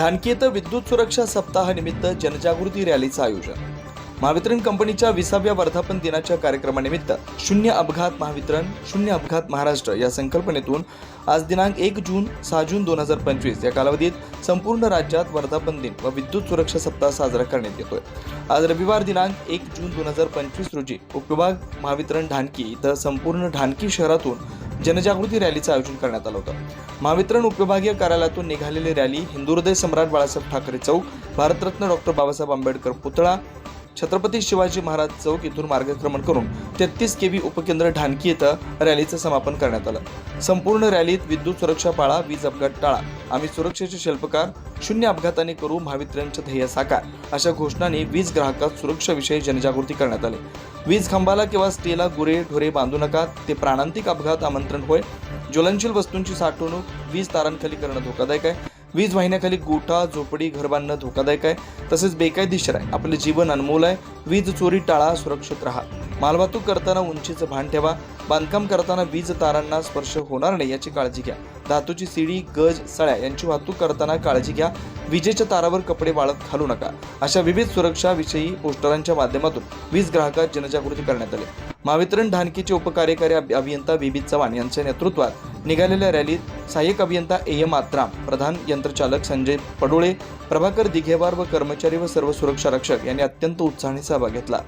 ढानकी येथे विद्युत सुरक्षा सप्ताहानिमित्त जनजागृती रॅलीचं आयोजन. महावितरण कंपनीच्या विसाव्या वर्धापन दिनाच्या कार्यक्रमानिमित्त शून्य अपघात महावितरण शून्य अपघात महाराष्ट्र या संकल्पनेतून आज दिनांक एक जून सहा जून दोन हजार पंचवीस या कालावधीत संपूर्ण राज्यात वर्धापन दिन व विद्युत सुरक्षा सप्ताह साजरा करण्यात येतोय. आज रविवार दिनांक एक जून दोन हजार पंचवीस रोजी उपविभाग महावितरण ढानकी इथं संपूर्ण ढानकी शहरातून जनजागृती रॅलीचं आयोजन करण्यात आलं होतं. महावितरण उपविभागीय कार्यालयातून निघालेली रॅली हिंदुहृदय सम्राट बाळासाहेब ठाकरे चौक भारतरत्न डॉक्टर बाबासाहेब आंबेडकर पुतळा छत्रपती शिवाजी महाराज चौक इथून मार्गक्रमण करून तेहतीस केव्ही उपकेंद्र ढानकी येथं रॅलीचं समापन करण्यात आलं. संपूर्ण रॅलीत विद्युत सुरक्षा पाळा वीज अपघात टाळा. आम्ही सुरक्षेचे शिल्पकार शून्य अपघाताने करू महावितरणचे ध्येय साकार अशा घोषणांनी वीज ग्राहकात सुरक्षेविषयी जनजागृती करण्यात आली. वीज खांबाला किंवा स्टेला गुरे ढोरे बांधू नका ते प्राणांतिक अपघात आमंत्रण होय. ज्वलनशील वस्तूंची साठवणूक वीज तारांखाली करणं धोकादायक आहे. वीज वाहिन्याखाली गोठा झोपडी घर बांधणं धोकादायक आहे. तसेच बेकायदेशीर आहे. आपले जीवन अनमोल आहे. वीज चोरी टाळा सुरक्षित राहा. मालवाहतूक करताना उंचीचं भान ठेवा. बांधकाम करताना वीज तारांना स्पर्श होणार नाही याची काळजी घ्या. धातूची सिडी गज सळ्या यांची वाहतूक करताना काळजी घ्या. विजेच्या तारावर कपडे वाळत घालू नका. अशा विविध सुरक्षाविषयी पोस्टरांच्या माध्यमातून वीज ग्राहकात जनजागृती करण्यात आली. महावितरण ढानकीचे उपकार्यकारी अभियंता अभियंता विविध चव्हाण यांच्या नेतृत्वात निघालेल्या रॅलीत सहाय्यक अभियंता ए. एम. आत्राम प्रधान यंत्रचालक संजय पडोळे प्रभाकर दिघेवार व कर्मचारी व सर्व सुरक्षा रक्षक यांनी अत्यंत उत्साहाने सहभाग घेतला.